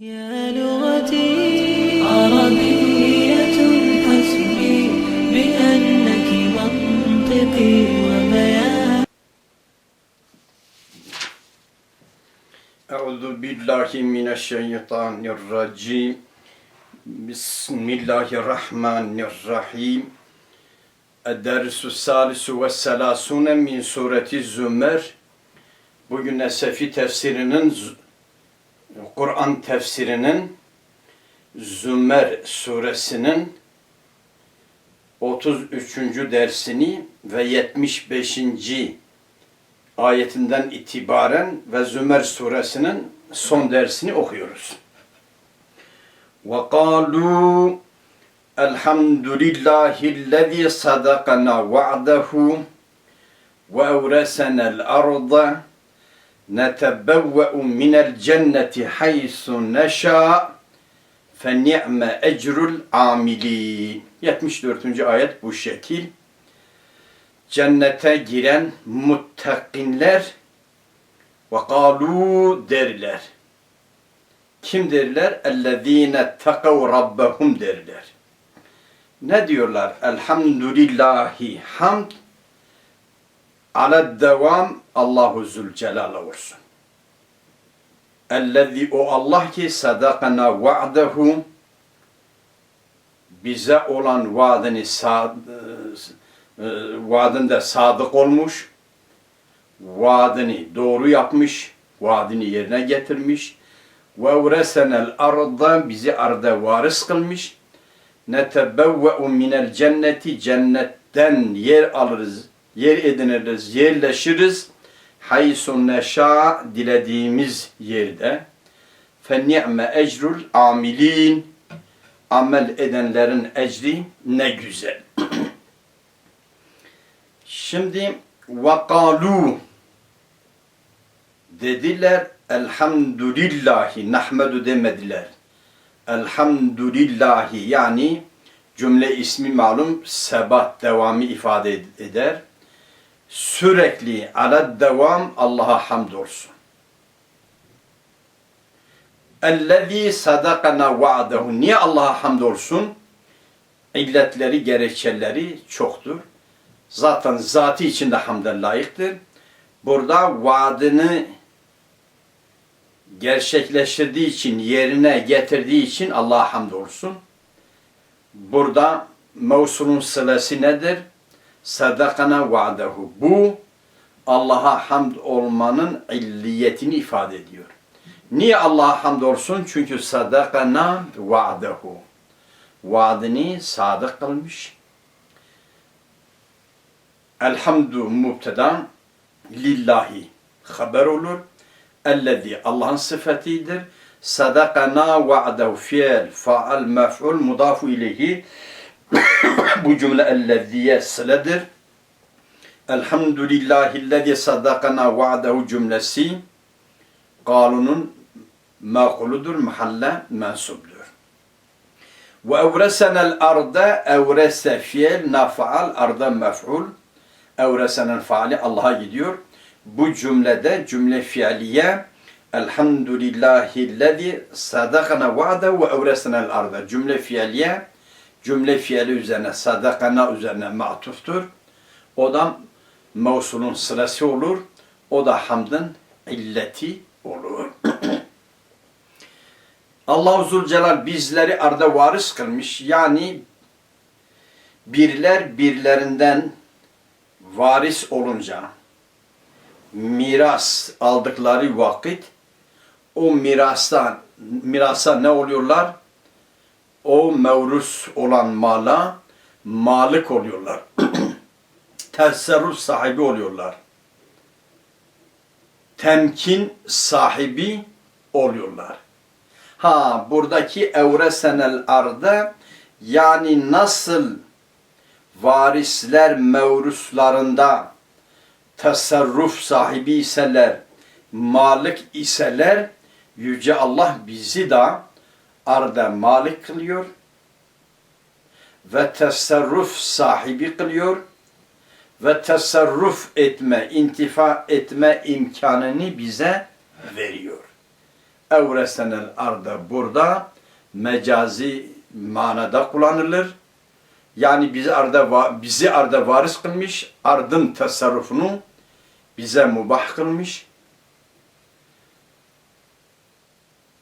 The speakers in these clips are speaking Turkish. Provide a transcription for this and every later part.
يا لغتي عربية حسبي بأنك منطقي وبياني أعوذ بالله من الشيطان الرجيم بسم الله الرحمن الرحيم الدرس الثالث والثلاثون من سورة الزمر Bugün Esefi tefsirinin Kur'an tefsirinin Zümer suresinin 33. dersini ve 75. ayetinden itibaren ve Zümer suresinin son dersini okuyoruz. وَقَالُوا الْحَمْدُ لِلّٰهِ الَّذ۪ي صَدَقَنَا وَعْدَهُ وَاَوْرَسَنَا الْأَرْضَ نَتَبَوَّأُ مِنَ الْجَنَّةِ حَيْثُ نَشَاءُ فَنِعْمَ اَجْرُ الْعَامِلِينَ 74. ayet bu şekil. Cennete giren muttakinler ve kalu derler. Kim derler? Ellezine takav rabbahum derler. Ne diyorlar? Elhamdülillahi hamd ala devam Allahu Zülcelal olsun. Ellezî o Allah ki sadakana va'dehu bize olan vaadini sad, e, vaadinde sadık olmuş, vaadini doğru yapmış, vaadini yerine getirmiş. Ve uresenel arda bizi arda varis kılmış. Netebevve'u minel cenneti cennetten yer alırız, yer ediniriz, yerleşiriz. Haysun neşa dilediğimiz yerde. Fe ni'me ecrul amilin amel edenlerin ecri ne güzel. Şimdi vakalu dediler elhamdülillahi nahmedu demediler. Elhamdülillahi yani cümle ismi malum sebat devamı ifade eder. Sürekli ala devam Allah'a hamd olsun. Ellezî sadakana va'dehu. Niye Allah'a hamd olsun? İlletleri, gerekçeleri çoktur. Zaten zatı içinde hamden layıktır. Burada vaadini gerçekleştirdiği için, yerine getirdiği için Allah'a hamd olsun. Burada mevsulun sılası nedir? Sadakana va'dehu. Bu Allah'a hamd olmanın illiyetini ifade ediyor. Niye Allah'a hamd olsun? Çünkü sadakana va'dehu. Vaadini sadık kılmış. Elhamdu mubteda lillahi haber olur. Ellezî Allah'ın sıfatidir. Sadakana va'dehu fiil faal mef'ul mudafu ileyhi bu cümle ellezîye sıledir. Elhamdülillahillezî sadakana va'dehu cümlesi Galunun makuludur, mahalle mensubdur. Ve evresenel arda evrese fiil nafaal arda mef'ul evresenel faali Allah'a gidiyor. Bu cümlede cümle fiiliye Elhamdülillahillezî sadakana va'de ve evresenel arda. Cümle fiiliye cümle fiili üzerine sadakana üzerine matuftur. O da mevsulun sırası olur. O da hamdın illeti olur. Allah-u Zülcelal bizleri arda varis kılmış. Yani birler birlerinden varis olunca miras aldıkları vakit o mirastan mirasa ne oluyorlar? O mevrus olan mala malik oluyorlar. Tasarruf sahibi oluyorlar. Temkin sahibi oluyorlar. Ha buradaki evresenel arda yani nasıl varisler mevruslarında tasarruf sahibi iseler, malik iseler, Yüce Allah bizi de arda malik kılıyor ve tasarruf sahibi kılıyor ve tasarruf etme, intifa etme imkanını bize veriyor. evresenel arda burada mecazi manada kullanılır. Yani bizi arda bizi arda varis kılmış, ardın tasarrufunu bize mubah kılmış.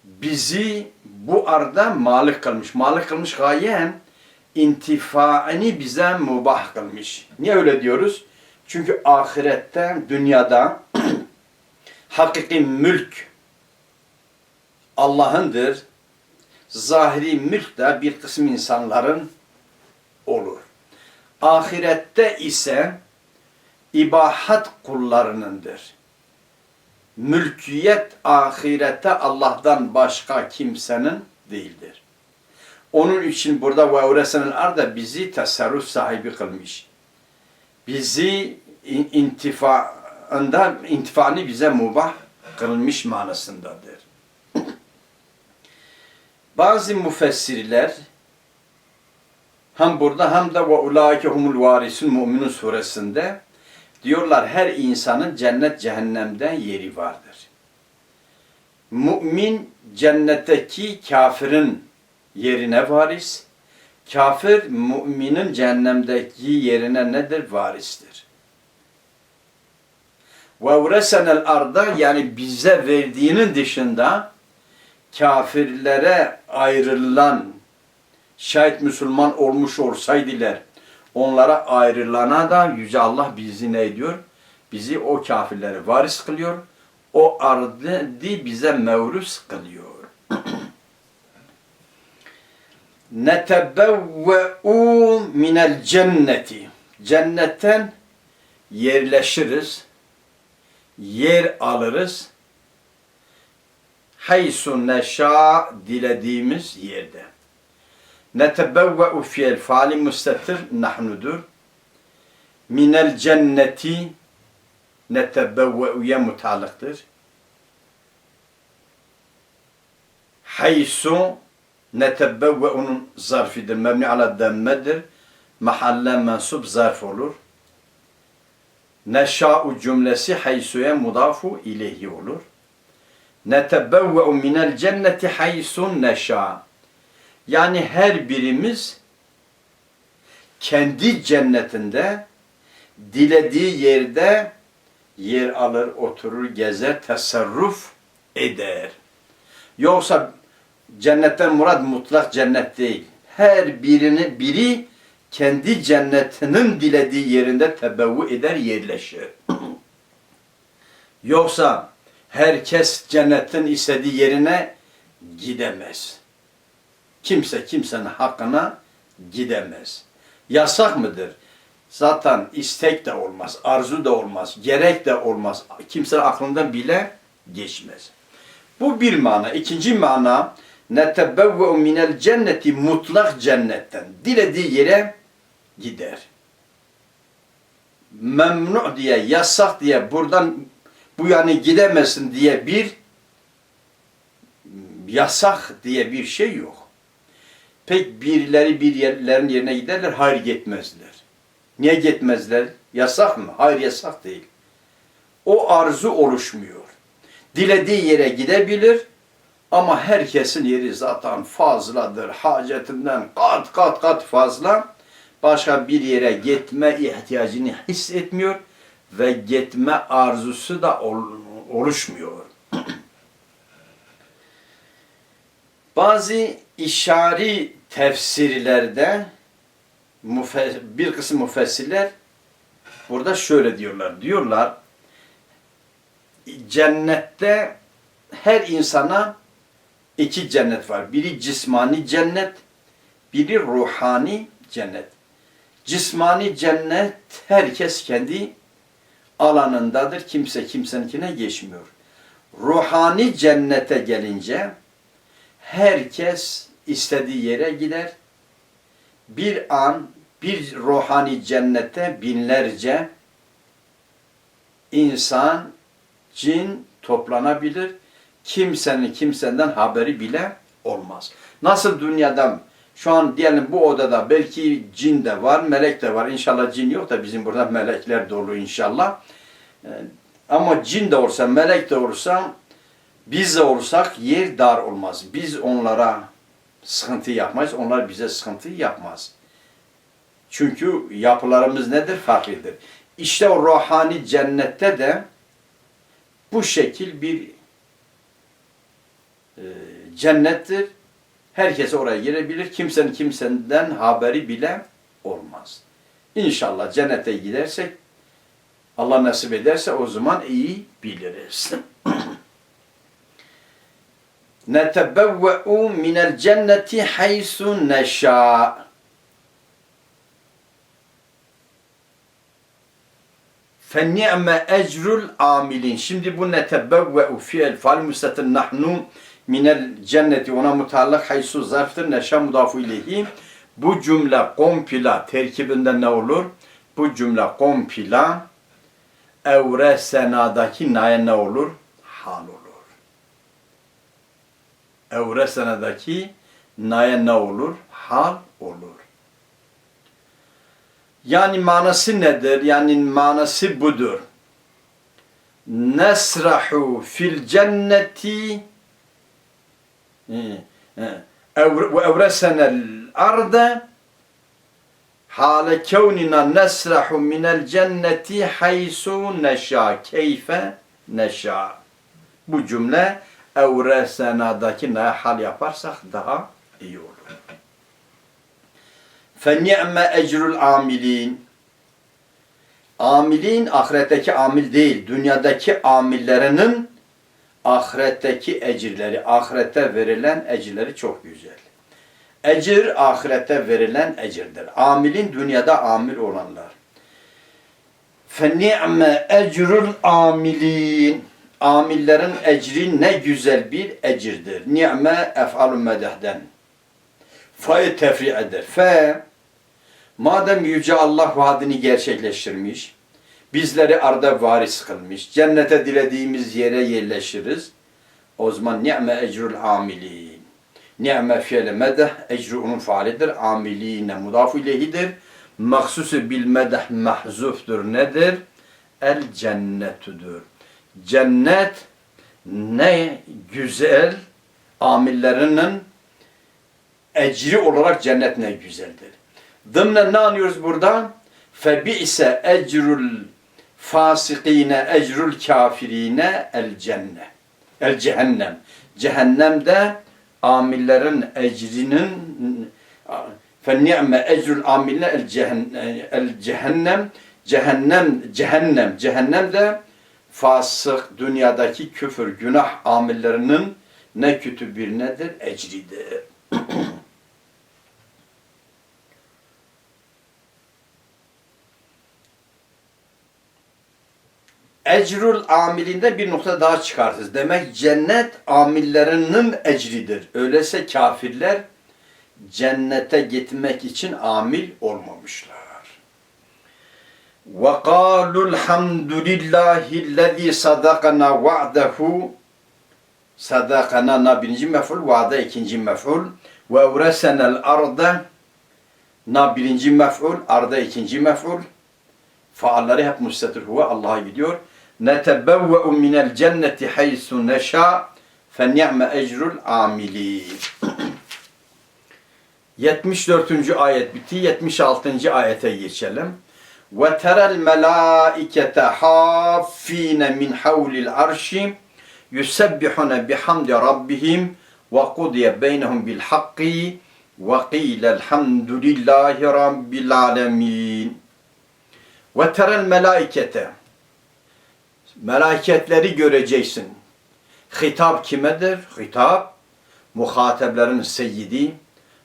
Bizi bu arda malik kılmış. Malik kılmış gayen intifaını bize mubah kılmış. Niye öyle diyoruz? Çünkü ahirette, dünyada hakiki mülk Allah'ındır. Zahiri mülk de bir kısım insanların olur. Ahirette ise ibahat kullarınındır. Mülkiyet ahirette Allah'tan başka kimsenin değildir. Onun için burada ve evresenin arda bizi tasarruf sahibi kılmış. Bizi in- intifaında, intifanı bize mubah kılmış manasındadır. Bazı müfessirler hem burada hem de ve ulaike humul varisun mu'minun suresinde diyorlar her insanın cennet cehennemde yeri vardır. Mümin cennetteki kafirin yerine varis, kafir müminin cehennemdeki yerine nedir? Varistir. Ve evresenel arda yani bize verdiğinin dışında kafirlere ayrılan şayet Müslüman olmuş olsaydılar onlara ayrılana da Yüce Allah bizi ne ediyor? Bizi o kafirlere varis kılıyor. O ardı bize mevrus kılıyor. Netebevve'u minel cenneti. Cennetten yerleşiriz. Yer alırız. Haysu neşa dilediğimiz yerde. Netebevve'u fiil faali müstetir nahnudur. Minel cenneti netebevve'uya mutalıktır. Haysu netebevve'unun zarfidir. Mebni ala demmedir. Mahalle mensup zarf olur. Neşa'u cümlesi haysuya mudafu ileyhi olur. Netebevve'u minel cenneti haysun neşa. Yani her birimiz kendi cennetinde dilediği yerde yer alır, oturur, gezer, tasarruf eder. Yoksa cennetten murad mutlak cennet değil. Her birini biri kendi cennetinin dilediği yerinde tebevvu eder, yerleşir. Yoksa herkes cennetin istediği yerine gidemez. Kimse kimsenin hakkına gidemez. Yasak mıdır? Zaten istek de olmaz, arzu da olmaz, gerek de olmaz. Kimsenin aklından bile geçmez. Bu bir mana. İkinci mana netebevve'u minel cenneti mutlak cennetten. Dilediği yere gider. Memnu diye, yasak diye, buradan bu yani gidemezsin diye bir yasak diye bir şey yok. Pek birileri bir yerlerin yerine giderler, hayır gitmezler. Niye gitmezler? Yasak mı? Hayır yasak değil. O arzu oluşmuyor. Dilediği yere gidebilir ama herkesin yeri zaten fazladır. Hacetinden kat kat kat fazla. Başka bir yere gitme ihtiyacını hissetmiyor ve gitme arzusu da ol- oluşmuyor. Bazı işari tefsirlerde bir kısım müfessirler burada şöyle diyorlar. Diyorlar cennette her insana iki cennet var. Biri cismani cennet, biri ruhani cennet. Cismani cennet herkes kendi alanındadır. Kimse kimseninkine geçmiyor. Ruhani cennete gelince herkes istediği yere gider. Bir an bir ruhani cennette binlerce insan, cin toplanabilir. Kimsenin kimsenden haberi bile olmaz. Nasıl dünyada şu an diyelim bu odada belki cin de var, melek de var. İnşallah cin yok da bizim burada melekler dolu inşallah. Ee, Ama cin de olsa, melek de olsa Biz de olursak yer dar olmaz. Biz onlara sıkıntı yapmayız. Onlar bize sıkıntı yapmaz. Çünkü yapılarımız nedir? Farklıdır. İşte o ruhani cennette de bu şekil bir e, cennettir. Herkes oraya girebilir. Kimsenin kimseden haberi bile olmaz. İnşallah cennete gidersek Allah nasip ederse o zaman iyi biliriz. netebevve'u minel cenneti haysu neşâ. Fenni'me ecrul amilin. Şimdi bu netebevve'u fiil fal müstetin nahnu minel cenneti ona mutallak haysu zarftır neşe mudafu ileyhi. Bu cümle kompila terkibinde ne olur? Bu cümle kompila evre senadaki naya ne olur? Hal olur. Evre senadaki naya ne olur? Hal olur. Yani manası nedir? Yani manası budur. Nesrahu fil cenneti ve evresenel arda hale kevnina nesrahu minel cenneti haysu neşa keyfe neşa. Bu cümle evresenadaki ne hal yaparsak daha iyi olur. فَنِعْمَ ecrul amilin. Amilin ahiretteki amil değil, dünyadaki amillerinin ahiretteki ecirleri, ahirette verilen ecirleri çok güzel. Ecir ahirette verilen ecirdir. Amilin dünyada amil olanlar. فَنِعْمَ ecrul amilin. Amillerin ecri ne güzel bir ecirdir. Ni'me ef'alü medehden. Fa'yı tefri eder. Fe madem Yüce Allah vaadini gerçekleştirmiş, bizleri arda varis kılmış, cennete dilediğimiz yere yerleşiriz. O zaman ni'me ecrul amilin. Ni'me fiile medeh, ecru onun faalidir. Amiline mudafu ileyhidir. Mahsusu bil medeh mahzuftur. Nedir? El cennetudur Cennet ne güzel amillerinin ecri olarak cennet ne güzeldir. Dımnen ne anlıyoruz burada? Febi'se ecrul fasikine ecrul kafirine el cenne. El cehennem. Cehennemde amillerin ecrinin فَنِعْمَ ecrul amiline el, cehen, el cehennem cehennem cehennem cehennemde fasık dünyadaki küfür günah amillerinin ne kötü bir nedir ecridir. Ecrul amilinde bir nokta daha çıkartırız. Demek cennet amillerinin ecridir. Öyleyse kafirler cennete gitmek için amil olmamışlar. وَقَالُوا الْحَمْدُ لِلّٰهِ الَّذ۪ي صَدَقَنَا وَعْدَهُ Sadakana na birinci mef'ul, vaada ikinci mef'ul. Ve evresenel arda na birinci mef'ul, arda ikinci mef'ul. Faalları hep müstetir huve Allah'a gidiyor. Netebevve'u minel cenneti haysu neşâ fe ni'me ecrul amilin. 74. ayet bitti. 76. ayete geçelim. Ve terel melâikete hâffîne min havlil arşi yusebbihune bihamdi rabbihim ve kudiye beynehum bil hakki ve qîle elhamdülillahi rabbil alemin. Ve terel melaikete meleketleri göreceksin. Hitap kimedir? Hitap muhateblerin seyyidi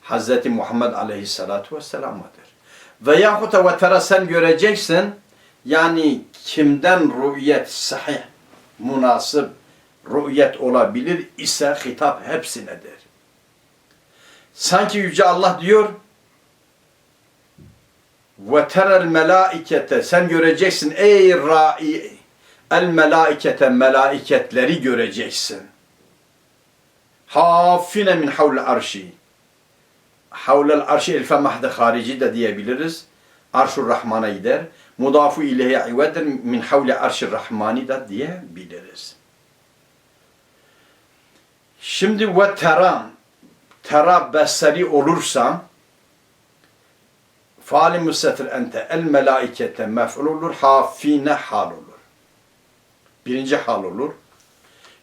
Hz. Muhammed aleyhissalatu vesselam'adır. Ve yahut ve tera sen göreceksin yani kimden rü'yet sahih, münasip rü'yet olabilir ise hitap hepsinedir. Sanki Yüce Allah diyor ve terel melaikete sen göreceksin ey ra'i el melaikete melaiketleri göreceksin. Hafine min havl arşi. Havlel arşi elfe mahde harici de diyebiliriz. Arşur Rahman'a gider. Mudafu ileyhe ivedir min havli arşir Rahmani da diyebiliriz. Şimdi ve tera tera beseri olursa faali müstetir ente el melaikete mef'ul olur hafine hal olur. Birinci hal olur.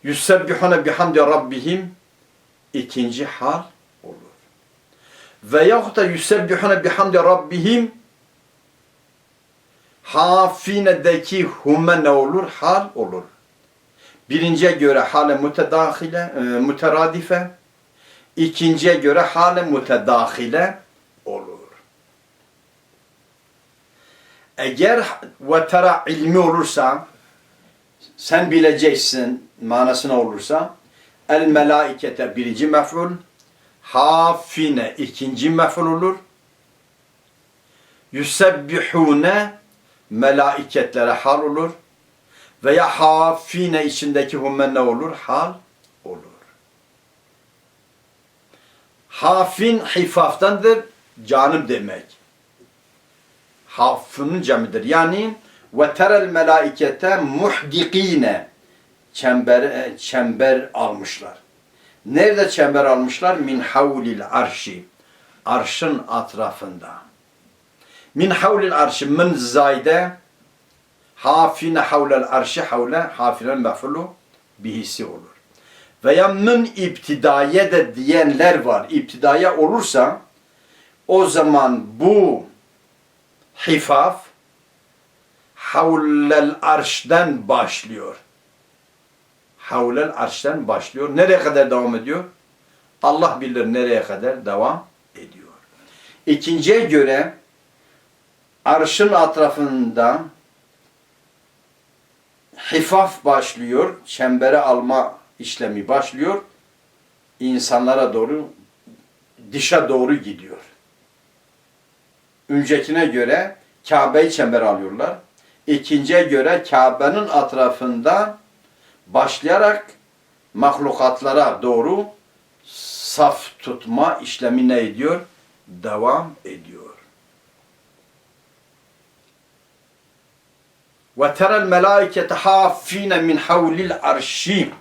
Yüsebbihune bihamdi rabbihim ikinci hal olur. Veyahut da yüsebbihune bihamdi rabbihim hafinedeki hume ne olur? Hal olur. Birinciye göre hale mütedahile, e, müteradife, ikinciye göre hale mütedahile olur. Eğer ve tera ilmi olursa, sen bileceksin manasına olursa, el melaikete birinci mef'ul, hafine ikinci mef'ul olur, yusebbihune melaiketlere hal olur, veya hafine içindeki humme ne olur? Hal olur. Hafin hifaftandır, canım demek. Hafının cemidir. Yani ve terel melaikete muhdikine çember, çember almışlar. Nerede çember almışlar? Min havlil arşi. Arşın atrafında. Min havlil arşi. Min zayde hafine havlel arşi havle hafilel mefulu bihisi olur. Veya min iptidaiye de diyenler var. İptidaiye olursa o zaman bu hifaf havlel arşten başlıyor. Havlel arşten başlıyor. Nereye kadar devam ediyor? Allah bilir nereye kadar devam ediyor. İkinciye göre arşın etrafında hifaf başlıyor, çembere alma işlemi başlıyor. insanlara doğru, dışa doğru gidiyor. Öncekine göre Kabe'yi çember alıyorlar. İkinciye göre Kabe'nin etrafında başlayarak mahlukatlara doğru saf tutma işlemi ne ediyor? Devam ediyor. Ve terel melaikete hafine min havlil arşi.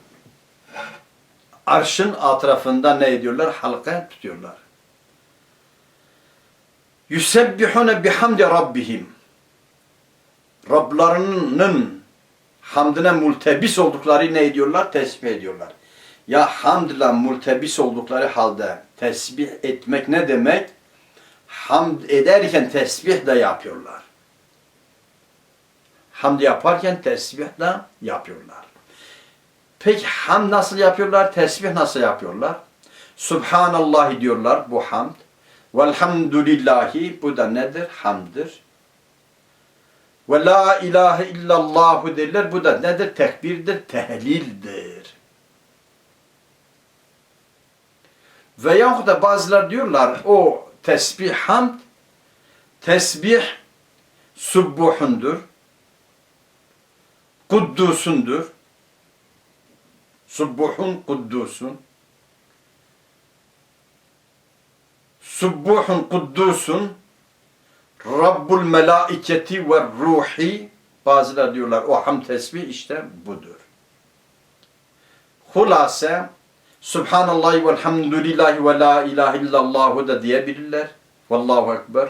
Arşın etrafında ne ediyorlar? Halka tutuyorlar. Yusebbihune bihamdi rabbihim. Rablarının hamdine multebis oldukları ne ediyorlar? Tesbih ediyorlar. Ya hamdla multebis oldukları halde tesbih etmek ne demek? Hamd ederken tesbih de yapıyorlar. Hamd yaparken tesbih de yapıyorlar. Peki hamd nasıl yapıyorlar? Tesbih nasıl yapıyorlar? Subhanallah diyorlar bu hamd. Velhamdülillahi bu da nedir? Hamdır. Ve la ilahe illallahu derler. Bu da nedir? Tekbirdir, tehlildir. Veyahut da bazılar diyorlar o tesbih hamd, tesbih subbuhundur, kuddusundur. Subbuhun kuddusun. Subbuhun kuddusun. Rabbul melaiketi ve ruhi. Bazılar diyorlar o ham tesbih işte budur. Hulase Subhanallah ve elhamdülillahi ve la ilahe illallahu da diyebilirler. Vallahu ekber.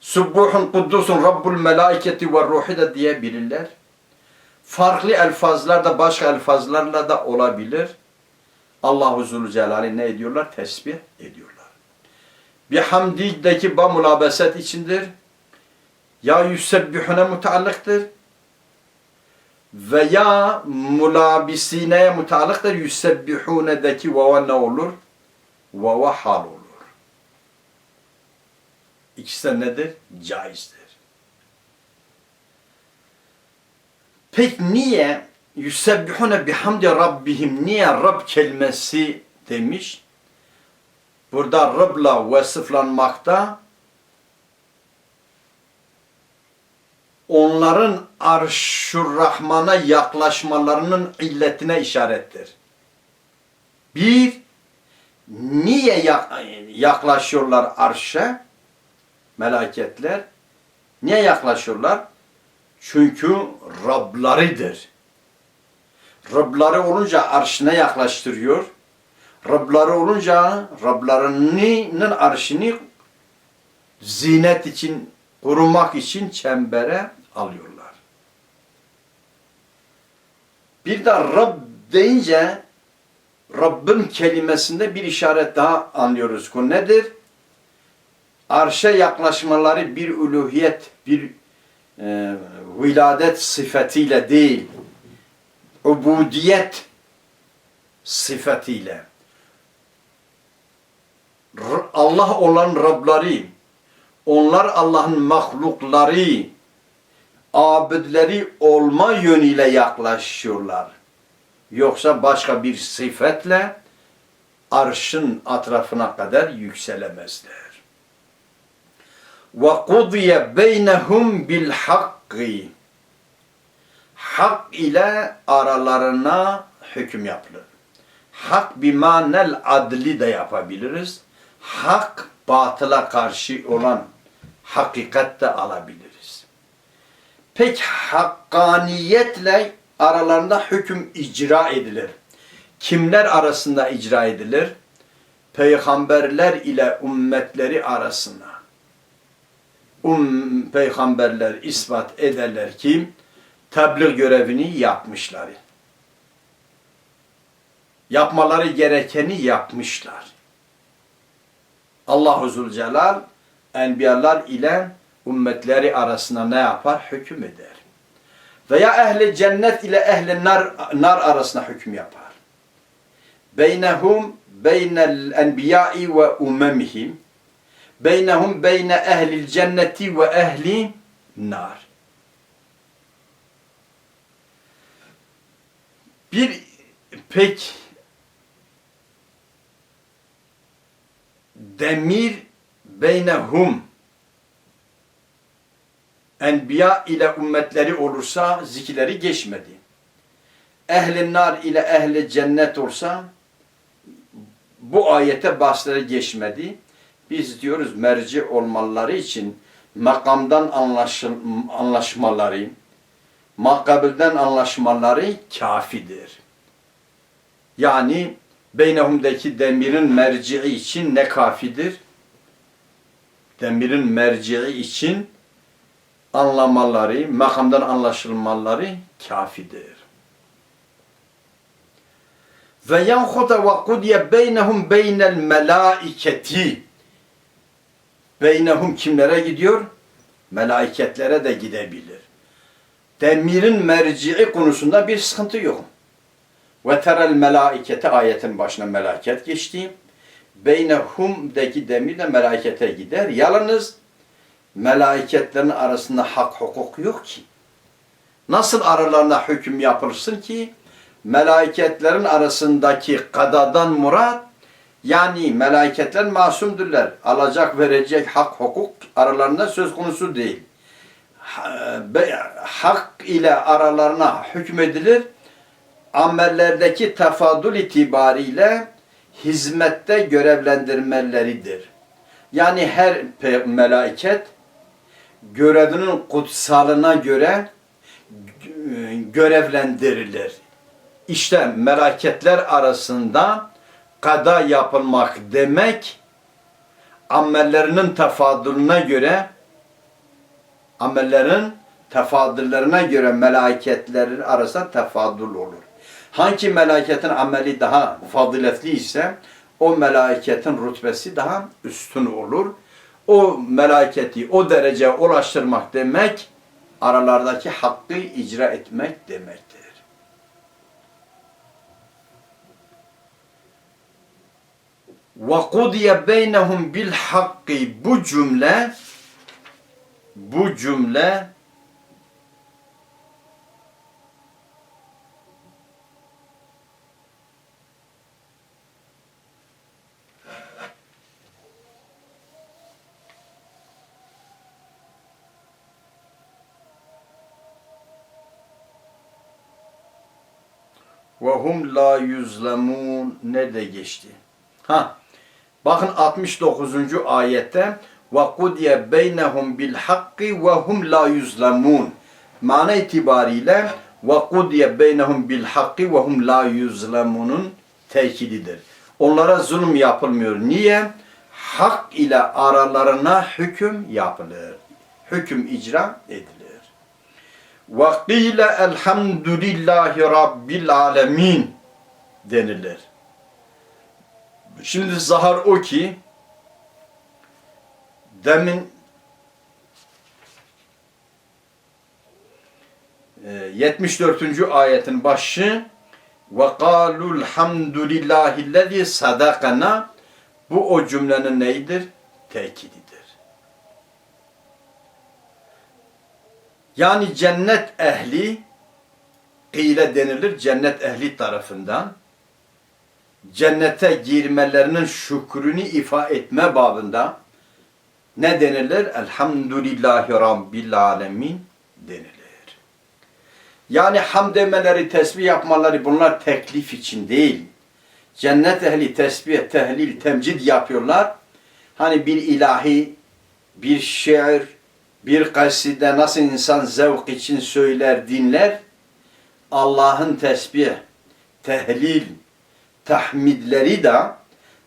Subbuhun kuddusun Rabbul melaiketi ve ruhi da diyebilirler. Farklı elfazlar da başka elfazlarla da olabilir. Allahu Zülcelal'i ne ediyorlar? Tesbih ediyorlar. Bir hamdideki ba mulabeset içindir. Ya yüsebbihune mutallıktır. Veya mulabisine mutallıktır. Yüsebbihune'deki vava ne olur? Vava hal olur. İkisi de nedir? Caizdir. Peki niye yüsebbihune bihamdi rabbihim niye Rab kelimesi demiş? Burada Rab'la vasıflanmakta onların arşur rahmana yaklaşmalarının illetine işarettir. Bir, niye yaklaşıyorlar arşa? Melaketler. Niye yaklaşıyorlar? Çünkü Rablarıdır. Rabları olunca arşına yaklaştırıyor. Rabları olunca Rablarının arşını zinet için, korumak için çembere alıyorlar. Bir de Rab deyince Rabbin kelimesinde bir işaret daha anlıyoruz. Bu nedir? Arşa yaklaşmaları bir uluhiyet, bir e, viladet sıfatıyla değil, ubudiyet sıfatıyla. Allah olan Rabları, onlar Allah'ın mahlukları, abidleri olma yönüyle yaklaşıyorlar. Yoksa başka bir sıfatla arşın etrafına kadar yükselemezler. Kudiye beynehum bil hakkı. Hak ile aralarına hüküm yapılır. Hak bimanel adli de yapabiliriz. Hak batıla karşı olan hakikat de alabiliriz. Pek hakkaniyetle aralarında hüküm icra edilir. Kimler arasında icra edilir? Peygamberler ile ümmetleri arasında. Um, peygamberler ispat ederler ki tebliğ görevini yapmışlar. Yapmaları gerekeni yapmışlar. Allah-u Zülcelal enbiyalar ile ümmetleri arasında ne yapar? Hüküm eder. Veya ehli cennet ile ehli nar, nar arasında hüküm yapar. Beynehum beynel enbiyai ve umemihim beynehum beyne ehlil cenneti ve ehli nar. Bir pek demir beynehum enbiya ile ümmetleri olursa zikirleri geçmedi. Ehli nar ile ehli cennet olsa bu ayete bahsleri geçmedi. Biz diyoruz merci olmaları için makamdan anlaşıl, anlaşmaları, makabilden anlaşmaları kafidir. Yani beynehumdaki demirin merci'i için ne kafidir? Demirin merci'i için anlamaları, makamdan anlaşılmaları kafidir. Ve yanhuda ve kudiye beynehum beynel melaiketi. Beynehum kimlere gidiyor? Melaiketlere de gidebilir. Demirin merci'i konusunda bir sıkıntı yok. Ve terel melaikete ayetin başına melaket geçti. Beynehum'daki demir de melakete gider. Yalnız melaiketlerin arasında hak hukuk yok ki. Nasıl aralarında hüküm yapılsın ki melaiketlerin arasındaki kadadan murat yani melaiketler masumdurlar. Alacak verecek hak hukuk aralarında söz konusu değil. Hak ile aralarına hükmedilir. Amellerdeki tefadül itibariyle hizmette görevlendirmeleridir. Yani her melaiket görevinin kutsalına göre gö- görevlendirilir. İşte melaketler arasında kada yapılmak demek amellerinin tefadülüne göre amellerin tefadüllerine göre melaketlerin arasında tefadül olur Hangi melaketin ameli daha faziletli ise o melaketin rütbesi daha üstün olur. O melaketi o dereceye ulaştırmak demek aralardaki hakkı icra etmek demektir. وَقُضِيَ بَيْنَهُمْ بِالْحَقِّ Bu cümle bu cümle la yuzlemun ne de geçti. Ha. Bakın 69. ayette ve kudiye beynehum bil hakki ve hum la yuzlemun. Mana itibariyle ve kudiye beynehum bil hakki ve hum la yuzlemunun tekididir. Onlara zulüm yapılmıyor. Niye? Hak ile aralarına hüküm yapılır. Hüküm icra edilir. Ve qîle elhamdülillahi rabbil alemin denilir. Şimdi zahar o ki demin e, 74. ayetin başı ve qalul hamdulillahillezî sadakana bu o cümlenin neyidir? Tekididir. Yani cennet ehli kıyle denilir cennet ehli tarafından cennete girmelerinin şükrünü ifa etme babında ne denilir? Elhamdülillahi Rabbil Alemin denilir. Yani hamd demeleri, tesbih yapmaları bunlar teklif için değil. Cennet ehli tesbih, tehlil, temcid yapıyorlar. Hani bir ilahi, bir şiir, bir kaside nasıl insan zevk için söyler, dinler. Allah'ın tesbih, tehlil, tahmidleri de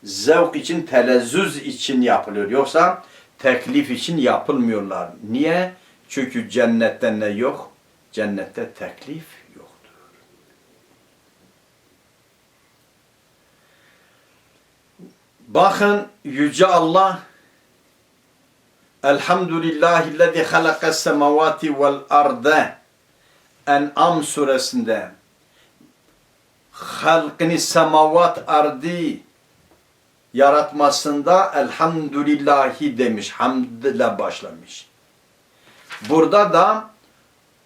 zevk için, telezzüz için yapılıyor. Yoksa teklif için yapılmıyorlar. Niye? Çünkü cennette ne yok? Cennette teklif yoktur. Bakın Yüce Allah Elhamdülillahillezî halakas semavati vel arda En'am suresinde halkını semavat ardı yaratmasında elhamdülillahi demiş. Hamdle başlamış. Burada da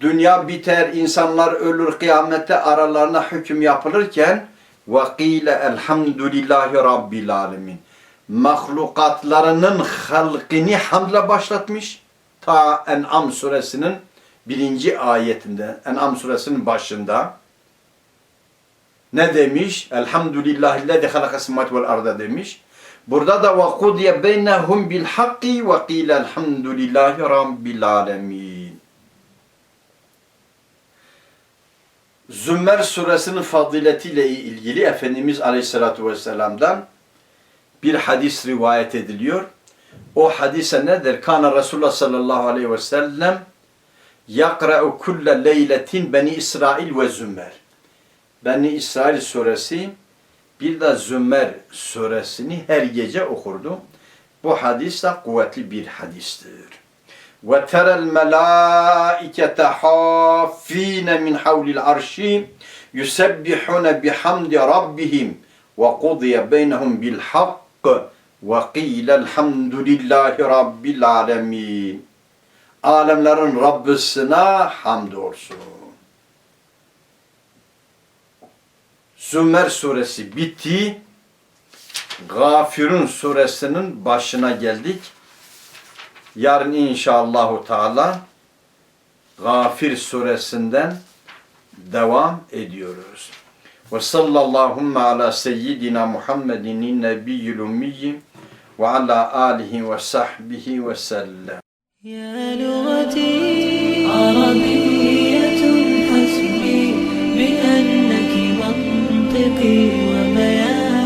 dünya biter, insanlar ölür, kıyamette aralarına hüküm yapılırken وَقِيلَ elhamdülillahi rabbil alemin mahlukatlarının halkını hamdle başlatmış. Ta En'am suresinin birinci ayetinde, En'am suresinin başında ne demiş? Elhamdülillahillezî halakas semâvâti vel arda demiş. Burada da ve kudiye beynehum bil hakki ve qîle elhamdülillahi rabbil alemin. Zümer suresinin faziletiyle ilgili Efendimiz Aleyhisselatü Vesselam'dan bir hadis rivayet ediliyor. O hadise nedir? Kana Resulullah sallallahu aleyhi ve sellem yakra'u kulle leyletin Beni İsrail ve Zümer. Beni İsrail suresi bir de Zümer suresini her gece okurdu. Bu hadis de kuvvetli bir hadistir. Ve terel melâikete hâfîne min havlil arşi yusebbihune bihamdi rabbihim ve kudiye beynehum bil hak ve qîle elhamdülillahi rabbil alemin. Alemlerin Rabbisine hamdolsun. Zümer suresi bitti. Gafirun suresinin başına geldik. Yarın inşallahü teala Gafir suresinden devam ediyoruz. Ve sallallahumme ala seyyidina Muhammedin nebiyyil ummiyyi ve ala alihi ve sahbihi ve sellem. Ya lügati Arabi see.